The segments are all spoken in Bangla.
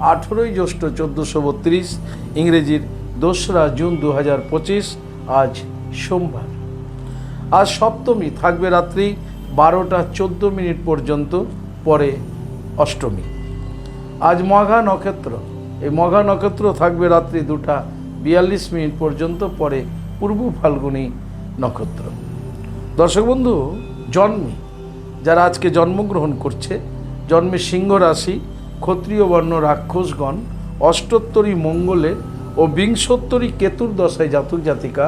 আঠেরোই জ্যৈষ্ঠ চোদ্দোশো বত্রিশ, ইংরেজির দোসরা জুন দু হাজার পঁচিশ, আজ সোমবার। আজ সপ্তমী, থাকবে রাত্রি বারোটা চোদ্দ মিনিট পর্যন্ত, পরে অষ্টমী। আজ মঘা নক্ষত্র, এই মঘা নক্ষত্র থাকবে রাত্রি দুটা বিয়াল্লিশ মিনিট পর্যন্ত, পরে পূর্ব ফাল্গুনী নক্ষত্র। দর্শক বন্ধু, জন্মে, যারা আজকে জন্মগ্রহণ করছে, জন্মে সিংহ রাশি ক্ষত্রিয় বর্ণ রাক্ষসগণ অষ্টোত্তরী মঙ্গলে ও বিংশোত্তরী কেতুর দশায় জাতক জাতিকা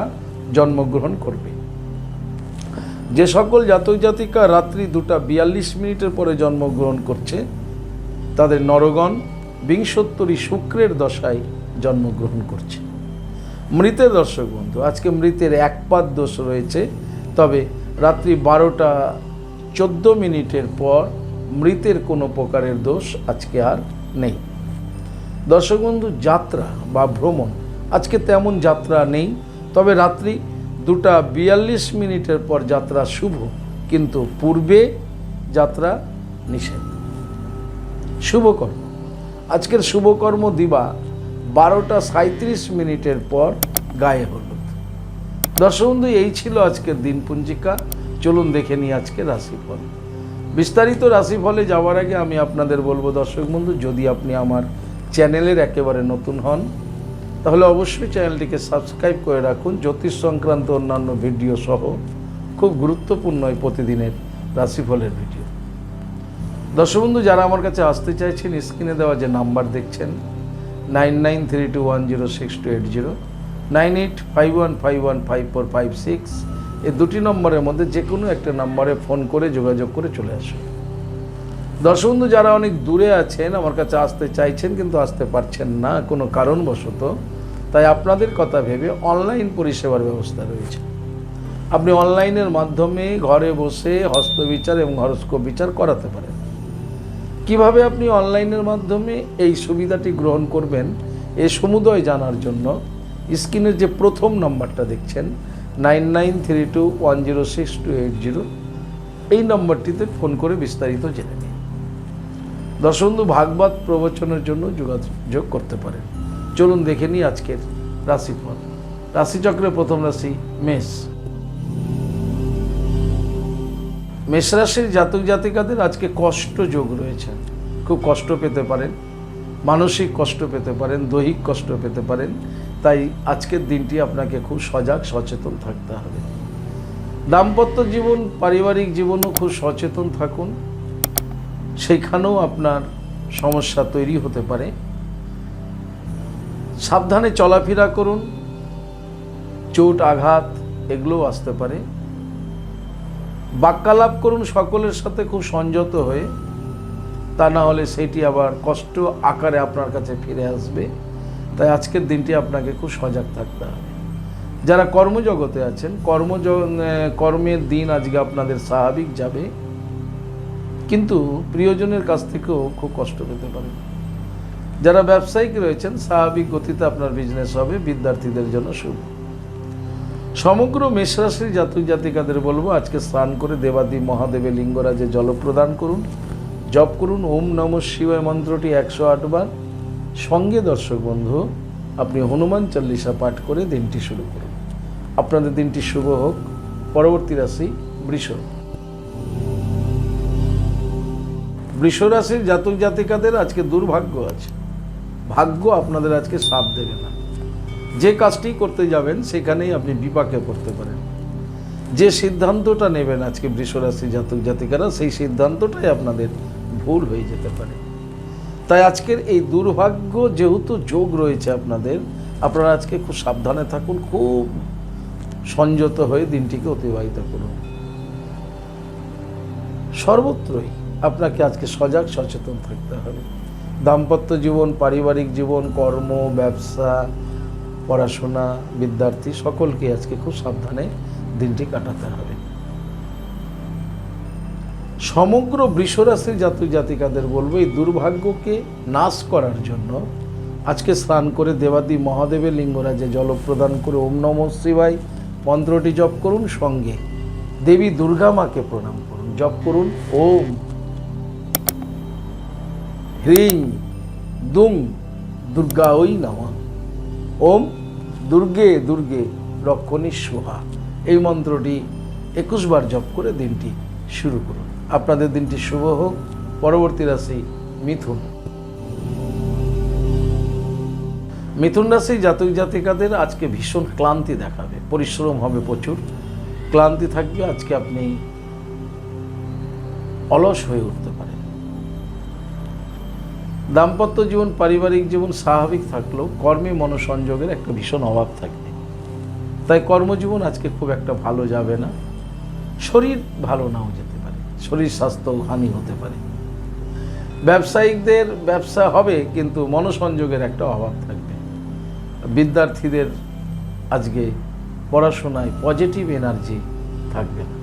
জন্মগ্রহণ করবে। যে সকল জাতক জাতিকা রাত্রি দুটা বিয়াল্লিশ মিনিটের পরে জন্মগ্রহণ করছে, তাদের নরগণ বিংশোত্তরী শুক্রের দশায় জন্মগ্রহণ করছে। মৃতের দর্শক বন্ধু, আজকে মৃতের একপাত দোষ রয়েছে, তবে রাত্রি বারোটা চোদ্দ মিনিটের পর মৃতের কোনো প্রকারের দোষ আজকে আর নেই। দর্শক বন্ধু যাত্রা বা ভ্রমণ, আজকে তেমন যাত্রা নেই, তবে রাত্রি দুটা বিয়াল্লিশ মিনিটের পর যাত্রা শুভ, কিন্তু পূর্বে যাত্রা নিষেধ। শুভকর্ম। আজকের শুভকর্ম দিবা বারোটা সাঁত্রিশ মিনিটের পর গায়ে হলুদ। দর্শক বন্ধু এই ছিল আজকের দিন পঞ্জিকা চলুন দেখে নিই আজকে রাশিফল। বিস্তারিত রাশিফলে যাওয়ার আগে আমি আপনাদের বলব, দর্শক বন্ধু, যদি আপনি আমার চ্যানেলের একেবারে নতুন হন, তাহলে অবশ্যই চ্যানেলটিকে সাবস্ক্রাইব করে রাখুন। জ্যোতিষ সংক্রান্ত অন্যান্য ভিডিও সহ খুব গুরুত্বপূর্ণ এই প্রতিদিনের রাশিফলের ভিডিও। দর্শক বন্ধু, যারা আমার কাছে আসতে চাইছেন, স্ক্রিনে দেওয়া যে নাম্বার দেখছেন, nine nine three two one zero six two eight zero, nine eight five one five one five four five six এই দুটি নম্বরের মধ্যে যে কোনো একটা নম্বরে ফোন করে যোগাযোগ করে চলে আসুন দর্শক বন্ধু যারা অনেক দূরে আছেন, আমার কাছে আসতে চাইছেন কিন্তু আসতে পারছেন না কোনো কারণবশত, তাই আপনাদের কথা ভেবে অনলাইন পরিষেবার ব্যবস্থা রয়েছে। আপনি অনলাইনের মাধ্যমে ঘরে বসে হস্তবিচার এবং হরস্কোপ বিচার করাতে পারেন। কীভাবে আপনি অনলাইনের মাধ্যমে এই সুবিধাটি গ্রহণ করবেন, এ সমুদয় জানার জন্য স্ক্রিনের যে প্রথম নম্বরটা দেখছেন nine nine three two one zero six two eight zero. এই নম্বরটিতে ফোন করে বিস্তারিত জেনে নিন। দর্শবন্ধু ভাগবত প্রবচনের জন্য যোগাযোগ করতে পারেন। চলুন দেখে নিই আজকের রাশিফল। রাশিচক্রের প্রথম রাশি মেষ। মেষ রাশির জাতক জাতিকাদের আজকে কষ্ট যোগ রয়েছে। খুব কষ্ট পেতে পারেন। মানসিক কষ্ট পেতে পারেন, দৈহিক কষ্ট পেতে পারেন। তাই আজকের দিনটি আপনাকে খুব সজাগ, সচেতন থাকতে হবে। দাম্পত্য জীবন, পারিবারিক জীবনও খুব সচেতন থাকুন। সেখানেও আপনার সমস্যা তৈরি হতে পারে। সাবধানে চলাফেরা করুন। চোট, আঘাত এগুলোও আসতে পারে। বাক্যালাপ করুন সকলের সাথে খুব সংযত হয়ে। তা না হলে সেটি আবার কষ্ট আকারে আপনার কাছে ফিরে আসবে। তাই আজকের দিনটি আপনাকে খুব সজাগ থাকতে হবে। যারা কর্মজগতে আছেন কর্মজ কর্মের দিন আজকে আপনাদের স্বাভাবিক যাবে। কিন্তু প্রিয়জনের কাছ থেকেও খুব কষ্ট পেতে পারেন যারা ব্যবসায়িক রয়েছেন, স্বাভাবিক গতিতে আপনার বিজনেস হবে, বিদ্যার্থীদের জন্য শুভ। সমগ্র মেষরাশির জাতক জাতিকাদের বলব, আজকে স্নান করে দেবাদি মহাদেবের লিঙ্গরাজে জল প্রদান করুন, জপ করুন, ওম নম শিবায় মন্ত্রটি একশো আটবার। সঙ্গে দর্শক বন্ধু, আপনি হনুমান চল্লিশা পাঠ করে দিনটি শুরু করুন। আপনাদের দিনটি শুভ হোক। পরবর্তী রাশি বৃষ। বৃষ রাশির জাতক জাতিকাদের আজকে দুর্ভাগ্য আছে। ভাগ্য আপনাদের আজকে সাথ দেবে না। যে কাজটি করতে যাবেন, সেখানেই আপনি বিপাকে পড়তে পারেন। যে সিদ্ধান্তটা নেবেন আজকে বৃষরাশি জাতক জাতিকারা, সেই সিদ্ধান্তটাই আপনাদের ভুল হয়ে যেতে পারে। তাই আজকের এই দুর্ভাগ্য যেহেতু যোগ রয়েছে আপনাদের, আপনারা আজকে খুব সাবধানে থাকুন, খুব সংযত হয়ে দিনটিকে অতিবাহিত করুন। সর্বত্রই আপনাকে আজকে সজাগ সচেতন থাকতে হবে। দাম্পত্য জীবন, পারিবারিক জীবন, কর্ম, ব্যবসা, পড়াশোনা, বিদ্যার্থী, সকলকে আজকে খুব সাবধানে দিনটি কাটাতে হবে। সমগ্র বৃষরাশির জাতক জাতিকাদের বলব, এই দুর্ভাগ্যকে নাশ করার জন্য আজকে স্নান করে দেবাদি মহাদেবের লিঙ্গরাজে জল প্রদান করে ওম নম শিবায় মন্ত্রটি জপ করুন, সঙ্গে দেবী দুর্গা মাকে প্রণাম করুন। জপ করুন, ওম। হ্রিং, দুং দুর্গা ওই নমঃ। ওম, দুর্গে দুর্গে, রক্ষণী সোহা এই মন্ত্রটি একুশ বার জপ করে দিনটি শুরু করুন। আপনাদের দিনটি শুভ হোক। পরবর্তী রাশি মিথুন। মিথুন রাশি জাতক জাতিকাদের আজকে ভীষণ ক্লান্তি দেখাবে। পরিশ্রম হবে প্রচুর। ক্লান্তি থাকবে, আজকে আপনি অলস হয়ে উঠতে পারেন। দাম্পত্য জীবন, পারিবারিক জীবন স্বাভাবিক থাকলেও কর্মে মনোসংযোগের একটা ভীষণ অভাব থাকবে তাই কর্মজীবন আজকে খুব একটা ভালো যাবে না। শরীর ভালো নাও যেতে শরীর স্বাস্থ্য হানি হতে পারে। ব্যবসায়িকদের ব্যবসা হবে, কিন্তু মনোসংযোগের একটা অভাব থাকবে। বিদ্যার্থীদের আজকে পড়াশোনায় পজিটিভ এনার্জি থাকবে না।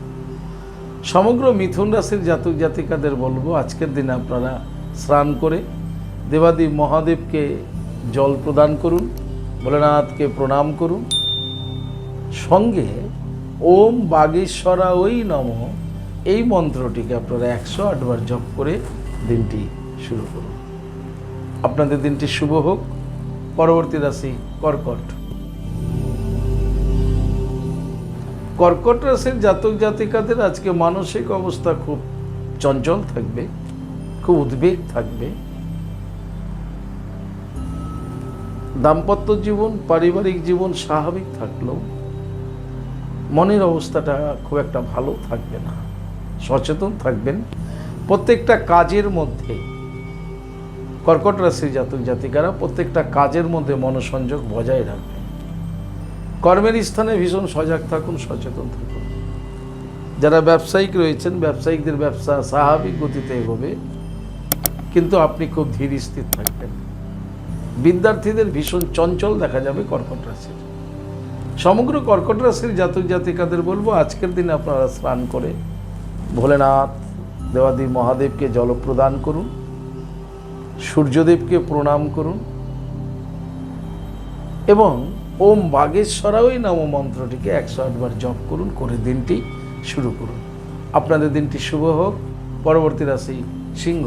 সমগ্র মিথুন রাশির জাতক জাতিকাদের বলব, আজকের দিনে আপনারা স্নান করে দেবাদেব মহাদেবকে জল প্রদান করুন, ভোলেনাথকে প্রণাম করুন। সঙ্গে ওম বাগেশ্বরা ওই নম। এই মন্ত্রটিকে আপনারা একশো আটবার জপ করে দিনটি শুরু করুন। আপনাদের দিনটি শুভ হোক। পরবর্তী রাশি কর্কট। কর্কট রাশির জাতক জাতিকাদের আজকে মানসিক অবস্থা খুব চঞ্চল থাকবে, খুব উদ্বেগ থাকবে। দাম্পত্য জীবন, পারিবারিক জীবন স্বাভাবিক থাকলেও মনের অবস্থাটা খুব একটা ভালো থাকবে না। সচেতন থাকবেন। প্রত্যেকটা কাজের মধ্যে কর্কট রাশির জাতক জাতিকারা প্রত্যেকটা কাজের মধ্যে মনোসংযোগ বজায় রাখবেন। কর্মের স্থানে ভীষণ সজাগ থাকুন, সচেতন থাকুন। যারা ব্যবসায়িক রয়েছেন, ব্যবসায়িকদের ব্যবসা স্বাভাবিক গতিতে এগোবে, কিন্তু আপনি খুব ধীর স্থির থাকবেন। বিদ্যার্থীদের ভীষণ চঞ্চল দেখা যাবে কর্কট রাশির। সমগ্র কর্কট রাশির জাতক জাতিকাদের বলব, আজকের দিনে আপনারা স্নান করে ভোলেনাথ দেবাদি মহাদেবকে জলপ্রদান করুন, সূর্যদেবকে প্রণাম করুন, এবং ওম বাগেশ্বরাওই নাম মন্ত্রটিকে একশো আটবার জপ করুন, করে দিনটি শুরু করুন। আপনাদের দিনটি শুভ হোক, পরবর্তী রাশি সিংহ।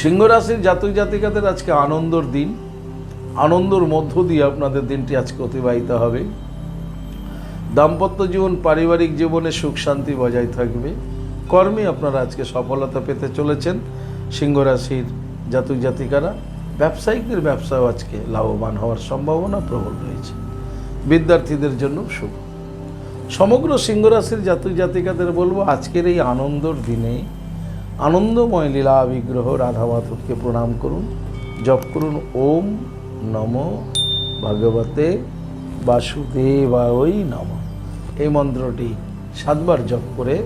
সিংহ রাশির জাতক জাতিকাদের আজকে আনন্দর দিন, আনন্দর মধ্য দিয়ে আপনাদের দিনটি আজকে অতিবাহিত হবে। দাম্পত্য জীবন, পারিবারিক জীবনে সুখ, শান্তি বজায় থাকবে। কর্মে আপনারা আজকে সফলতা পেতে চলেছেন। সিংহ রাশির জাতক জাতিকারা, ব্যবসায়িকদের ব্যবসাও আজকে লাভবান হওয়ার সম্ভাবনা প্রবল রয়েছে। বিদ্যার্থীদের জন্য শুভ। সমগ্র সিংহ রাশির জাতক জাতিকাদের বলব, আজকের এই আনন্দর দিনে আনন্দময় লীলা, বিগ্রহ, রাধা মাধবকে প্রণাম করুন। জপ করুন, ওম নম ভগবতে বাসুদেবায় নম। এই মন্ত্রটি সাতবার জপ করে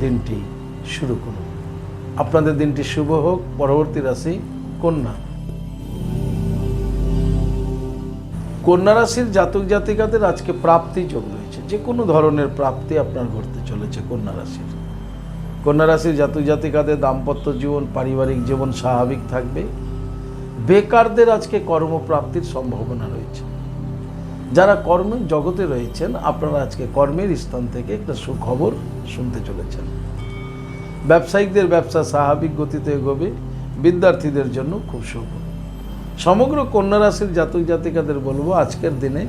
দিনটি শুরু করুন। আপনাদের দিনটি শুভ হোক, পরবর্তী রাশি কন্যা। কন্যা রাশির জাতক জাতিকাদের আজকে প্রাপ্তি যোগ রয়েছে। যে কোনো ধরনের প্রাপ্তি আপনার ঘটতে চলেছে কন্যা রাশির। কন্যা রাশির জাতক জাতিকাদের দাম্পত্য জীবন, পারিবারিক জীবন স্বাভাবিক থাকবে। বেকারদের আজকে কর্মপ্রাপ্তির সম্ভাবনা রয়েছে। যারা কর্মের জগতে রয়েছেন, আপনারা আজকে কর্মের স্থান থেকে একটা সুখবর শুনতে চলেছেন। ব্যবসায়িকদের ব্যবসা স্বাভাবিক গতিতে এগোবে, বিদ্যার্থীদের জন্য খুব শুভ। সমগ্র কন্যা রাশির জাতক জাতিকাদের বলব, আজকের দিনে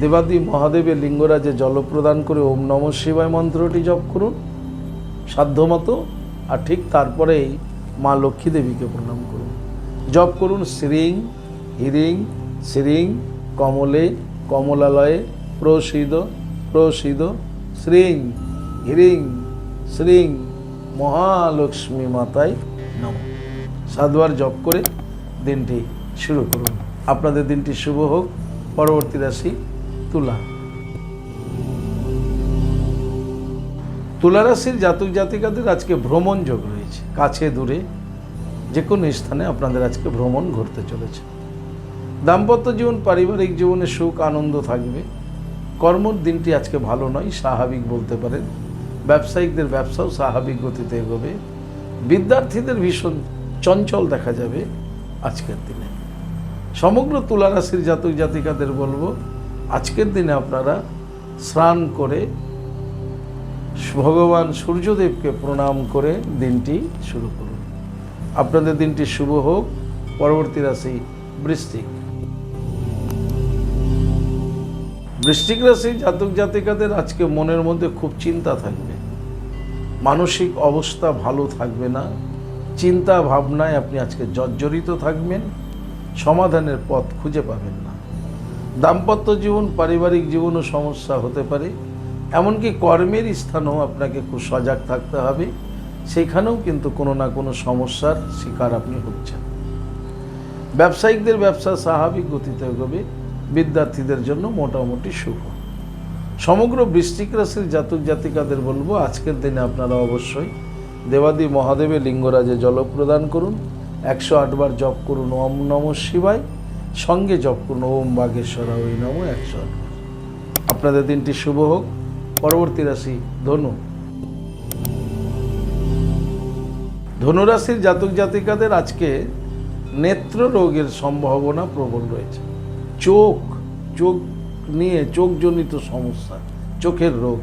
দেবাদি মহাদেবের লিঙ্গরাজে জল প্রদান করে ওম নম শিবায় মন্ত্রটি জপ করুন, সাধ্যমতো, আর ঠিক তারপরেই মা লক্ষ্মী দেবীকে প্রণাম করুন। জপ করুন, শ্রীং, হিরিং, শ্রীং, কমলে কমলালয়ে প্রসিদ প্রসিদ শ্রীং, হিরিং, শ্রীং, মহালক্ষ্মী মাতায় নম। সাধুয়ার জপ করে দিনটি শুরু করুন। আপনাদের দিনটি শুভ হোক, পরবর্তী রাশি তুলা। তুলা রাশির জাতক জাতিকাদের আজকে ভ্রমণ যোগ রয়েছে। কাছে দূরে যে কোনো স্থানে আপনাদের আজকে ভ্রমণ ঘুরতে চলেছে। দাম্পত্য জীবন, পারিবারিক জীবনে সুখ, আনন্দ থাকবে। কর্মর দিনটি আজকে ভালো নয়, স্বাভাবিক বলতে পারেন। ব্যবসায়িকদের ব্যবসাও স্বাভাবিক গতিতে এগোবে। বিদ্যার্থীদের ভীষণ চঞ্চল দেখা যাবে আজকের দিনে। সমগ্র তুলা রাশির জাতক জাতিকাদের বলব, আজকের দিনে আপনারা স্নান করে ভগবান সূর্যদেবকে প্রণাম করে দিনটি শুরু করুন। আপনাদের দিনটি শুভ হোক। পরবর্তী রাশি বৃশ্চিক। বৃশ্চিক রাশি জাতক জাতিকাদের আজকে মনের মধ্যে খুব চিন্তা থাকবে। মানসিক অবস্থা ভালো থাকবে না। চিন্তা ভাবনায় আপনি আজকে জর্জরিত থাকবেন। সমাধানের পথ খুঁজে পাবেন না। দাম্পত্য জীবন, পারিবারিক জীবনও সমস্যা হতে পারে। এমনকি কর্মের স্থানেও আপনাকে খুব সজাগ থাকতে হবে। সেখানেও কিন্তু কোনো না কোনো সমস্যার শিকার আপনি হচ্ছেন। ব্যবসায়িকদের ব্যবসা স্বাভাবিক গতিতে এগোবে। বিদ্যার্থীদের জন্য মোটামুটি শুভ। সমগ্র বৃষ্টিক রাশির জাতক জাতিকাদের বলব, আজকের দিনে আপনারা অবশ্যই দেবাদি মহাদেবে লিঙ্গরাজে জল প্রদান করুন। একশো আটবার জপ করুন, ওম নম শিবায়। সঙ্গে জপ করুন, ওম বাগেশ্বরা, ওই নম একশো আপনাদের দিনটি শুভ হোক। পরবর্তী রাশি ধনু। ধনুরাশির জাতক জাতিকাদের আজকে নেত্র রোগের সম্ভাবনা প্রবল রয়েছে। চোখ চোখ নিয়ে চোখজনিত সমস্যা, চোখের রোগ,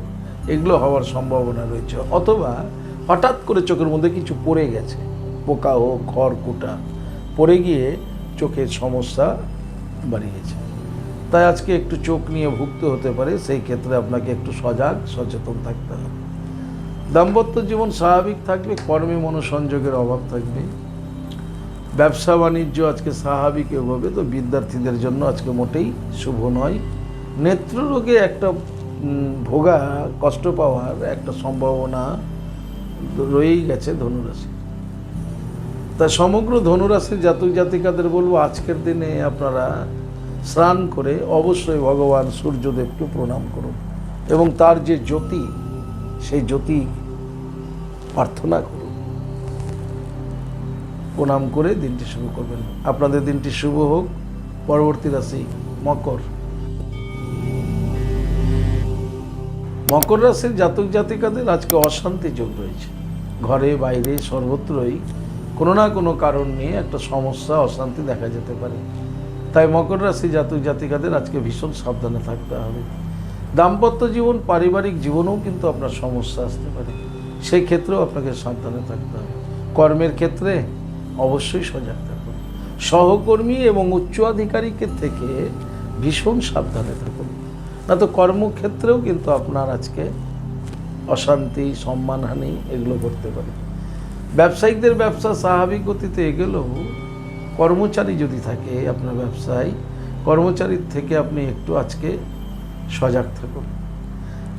এগুলো হওয়ার সম্ভাবনা রয়েছে। অথবা হঠাৎ করে চোখের মধ্যে কিছু পড়ে গেছে, পোকা হোক খড় কুটা পড়ে গিয়ে চোখের সমস্যা বাড়িয়েছে। তাই আজকে একটু চোখ নিয়ে ভুগতে হতে পারে, সেই ক্ষেত্রে আপনাকে একটু সজাগ, সচেতন থাকতে হবে। দাম্পত্য জীবন স্বাভাবিক থাকবে কর্মে মনোসংযোগের অভাব থাকবে। ব্যবসা বাণিজ্য আজকে স্বাভাবিক এভাবে, তো বিদ্যার্থীদের জন্য আজকে মোটেই শুভ নয়। নেত্ররোগে একটা ভোগা, কষ্ট পাওয়ার একটা সম্ভাবনা রয়েই গেছে ধনুরাশি। তা সমগ্র ধনুরাশির জাতক জাতিকাদের বলব, আজকের দিনে আপনারা স্নান করে অবশ্যই ভগবান সূর্যদেবকে প্রণাম করুন এবং তার যে জ্যোতি, সেই জ্যোতি প্রার্থনা করুন। প্রণাম করে দিনটি শুরু করবেন। আপনাদের দিনটি শুভ হোক। পরবর্তী রাশি, মকর। মকর রাশির জাতক জাতিকাদের আজকে অশান্তি যোগ রয়েছে। ঘরে, বাইরে সর্বত্রই কোনো না কোনো কারণ নিয়ে একটা সমস্যা, অশান্তি দেখা যেতে পারে। তাই মকর রাশি জাতক জাতিকাদের আজকে ভীষণ সাবধানে থাকতে হবে। দাম্পত্য জীবন, পারিবারিক জীবনেও কিন্তু আপনার সমস্যা আসতে পারে। সেই ক্ষেত্রেও আপনাকে সাবধানে থাকতে হবে। কর্মের ক্ষেত্রে অবশ্যই সজাগ থাকুন। সহকর্মী এবং উচ্চ আধিকারিকের থেকে ভীষণ সাবধানে থাকুন। না তো কর্মক্ষেত্রেও কিন্তু আপনার আজকে অশান্তি, সম্মানহানি এগুলো করতে পারে। ব্যবসায়িকদের ব্যবসা স্বাভাবিক গতিতে এগেলেও কর্মচারী যদি থাকে আপনার ব্যবসায়, কর্মচারীর থেকে আপনি একটু আজকে সজাগ থাকুন।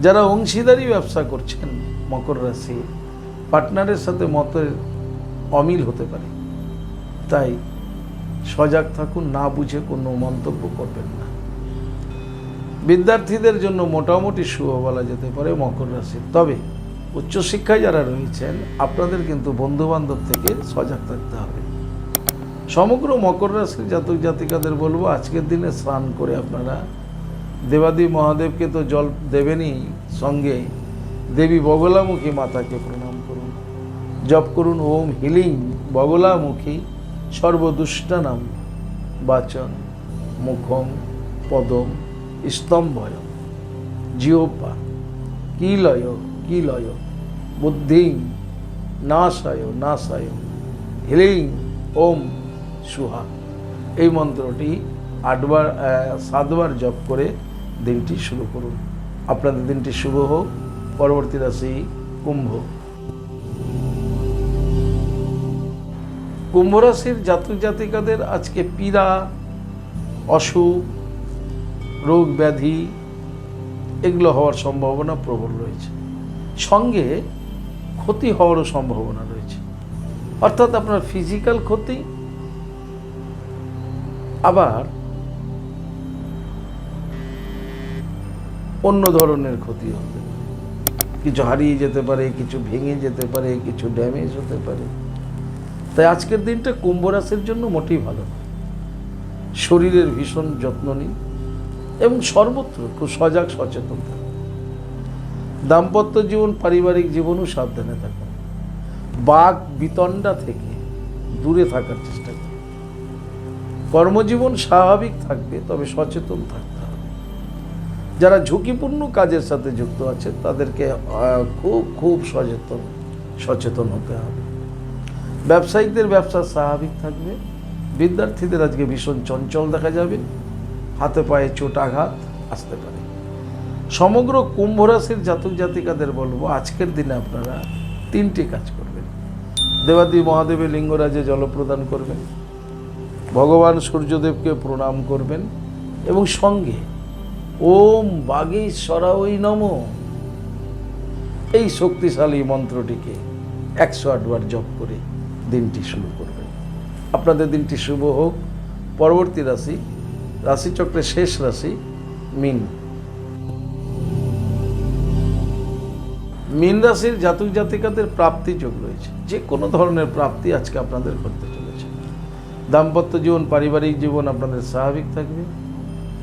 যারা অংশীদারি ব্যবসা করছেন মকর রাশি, পার্টনারের সাথে মতের অমিল হতে পারে। তাই সজাগ থাকুন, না বুঝে কোনো মন্তব্য করবেন না। বিদ্যার্থীদের জন্য মোটামুটি শুভ বলা যেতে পারে মকর রাশি। তবে উচ্চশিক্ষায় যারা রয়েছেন, আপনাদের কিন্তু বন্ধুবান্ধব থেকে সজাগ থাকতে হবে। সমগ্র মকর রাশির জাতক জাতিকাদের বলব, আজকের দিনে স্নান করে আপনারা দেবাদি মহাদেবকে তো জল দেবেনই সঙ্গে। দেবী বগলামুখী মাতাকে প্রণাম করুন। জপ করুন, ওম হিলিং বগলামুখী। সর্বদুষ্টানাম বাচন, মুখম, পদম স্তম্ভয় জিওপা কি লয় কিলয় কিলয় বুদ্ধিং, নাশায় নাশায়। হিলিং, ওম, সুহা। এই মন্ত্রটি আটবার সাতবার জপ করে দিনটি শুরু করুন। আপনাদের দিনটি শুভ হোক। পরবর্তী রাশি কুম্ভ। কুম্ভ রাশির জাতক জাতিকাদের আজকে পীড়া, অসুখ, রোগ ব্যাধি এগুলো হওয়ার সম্ভাবনা প্রবল রয়েছে। সঙ্গে ক্ষতি হওয়ারও সম্ভাবনা রয়েছে। অর্থাৎ আপনার ফিজিক্যাল ক্ষতি, আবার অন্য ধরনের ক্ষতি হতে কিছু হারিয়ে যেতে পারে, কিছু ভেঙে যেতে পারে, কিছু ড্যামেজ হতে পারে। তাই আজকের দিনটা কুম্ভ রাশির জন্য মোটেই ভালো শরীরের ভীষণ যত্ন নিন এবং সর্বত্র খুব সজাগ, সচেতন থাকুন। দাম্পত্য জীবন, পারিবারিক জীবনও সাবধানে থাকুন। বাঘ বিতণ্ডা থেকে দূরে থাকার চেষ্টা করুন। কর্মজীবন স্বাভাবিক থাকবে, তবে সচেতন থাকতে হবে। যারা ঝুঁকিপূর্ণ কাজের সাথে যুক্ত আছে তাদেরকে খুব খুব সচেতন সচেতন হতে হবে। ব্যবসায়িকদের ব্যবসা স্বাভাবিক থাকবে। বিদ্যার্থীদের আজকে ভীষণ চঞ্চল দেখা যাবে। হাতে পায়ে চোট আঘাত আসতে পারে। সমগ্র কুম্ভ রাশির জাতক জাতিকাদের বলব, আজকের দিনে আপনারা তিনটি কাজ করবেন। দেবাদি মহাদেবের লিঙ্গরাজে জল প্রদান করবেন। ভগবান সূর্যদেবকে প্রণাম করবেন এবং সঙ্গে ওম বাগেশ্বরা ওই নম। এই শক্তিশালী মন্ত্রটিকে একশো আটবার জপ করে দিনটি শুরু করবেন। আপনাদের দিনটি শুভ হোক। পরবর্তী রাশি, রাশিচক্রের শেষ রাশি, মিন। মিন রাশির জাতক জাতিকাদের প্রাপ্তি যোগ রয়েছে। যে কোনো ধরনের প্রাপ্তি আজকে আপনাদের করতে চলেছে। দাম্পত্য জীবন, পারিবারিক জীবন আপনাদের স্বাভাবিক থাকবে।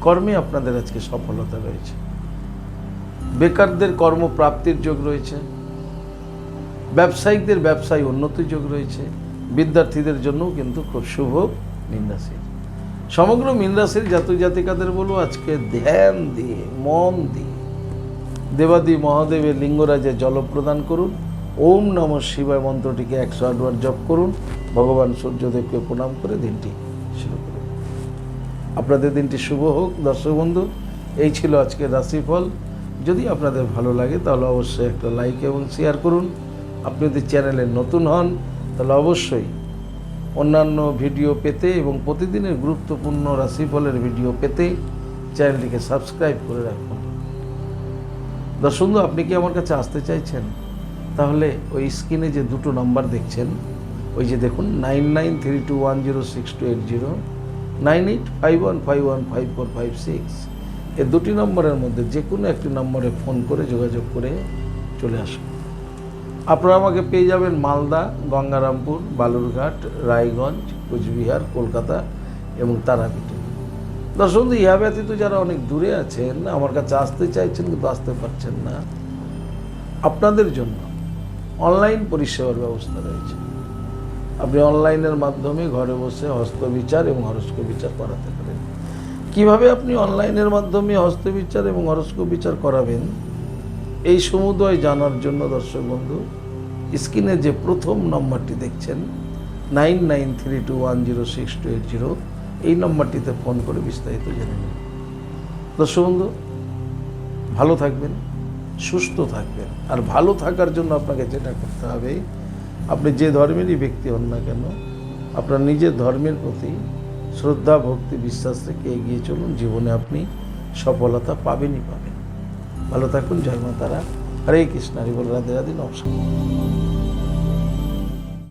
কর্মে আপনাদের আজকে সফলতা রয়েছে। বেকারদের কর্মপ্রাপ্তির যোগ রয়েছে। ব্যবসায়িকদের ব্যবসায় উন্নতির যোগ রয়েছে। বিদ্যার্থীদের জন্যও কিন্তু খুব শুভ মীন রাশির সমগ্র মীন রাশির জাতক জাতিকাদের বলব আজকে ধ্যান দিয়ে, মন দিয়ে, দেবাদি মহাদেবের লিঙ্গরাজে জল প্রদান করুন, ওম নম শিবায় মন্ত্রটিকে একশো আটবার জপ করুন, ভগবান সূর্যদেবকে প্রণাম করে দিনটি শুরু করুন। আপনাদের দিনটি শুভ হোক, দর্শক বন্ধু, এই ছিল আজকের রাশিফল। যদি আপনাদের ভালো লাগে, তাহলে অবশ্যই একটা লাইক এবং শেয়ার করুন। আপনি যদি চ্যানেলে নতুন হন তাহলে অবশ্যই অন্যান্য ভিডিও পেতে এবং প্রতিদিনের গুরুত্বপূর্ণ রাশিফলের ভিডিও পেতে চ্যানেলটিকে সাবস্ক্রাইব করে রাখুন। দর্শক বন্ধু, আপনি কি আমার কাছে আসতে চাইছেন? তাহলে ওই স্ক্রিনে যে দুটো নাম্বার দেখছেন ওই যে দেখুন nine nine three two one zero six two eight zero nine eight five one five one five four five six. এই দুটি নম্বরের মধ্যে যে কোনো একটি নম্বরে ফোন করে যোগাযোগ করে চলে আসুন। আপনারা আমাকে পেয়ে যাবেন মালদা, গঙ্গারামপুর, বালুরঘাট, রায়গঞ্জ, কোচবিহার, কলকাতা এবং তারাপীঠে। দর্শক, ইহা ব্যতীত যারা অনেক দূরে আছেন, আমার কাছে আসতে চাইছেন কিন্তু আসতে পারছেন না, আপনাদের জন্য অনলাইন পরিষেবার ব্যবস্থা রয়েছে। আপনি অনলাইনের মাধ্যমে ঘরে বসে হস্তবিচার এবং হরস্কোপ বিচার করাতে পারেন। কীভাবে আপনি অনলাইনের মাধ্যমে হস্তবিচার এবং হরস্কোপ বিচার করাবেন? এই সমুদয় জানার জন্য দর্শক বন্ধু, স্ক্রিনে যে প্রথম নম্বরটি দেখছেন nine nine three two one zero six two eight zero এই নম্বরটিতে ফোন করে বিস্তারিত জেনে নিন। দর্শক বন্ধু, ভালো থাকবেন, সুস্থ থাকবেন, আর ভালো থাকার জন্য আপনাকে যেটা করতে হবে, আপনি যে ধর্মেরই ব্যক্তি হন না কেন, আপনার নিজের ধর্মের প্রতি শ্রদ্ধা, ভক্তি, বিশ্বাস রেখে এগিয়ে চলুন। জীবনে আপনি সফলতা পাবেনই পাবেন। ভালো থাকুন জয় মাতারা হরে কৃষ্ণ হরিবল রাধে রাধে নমস্কার।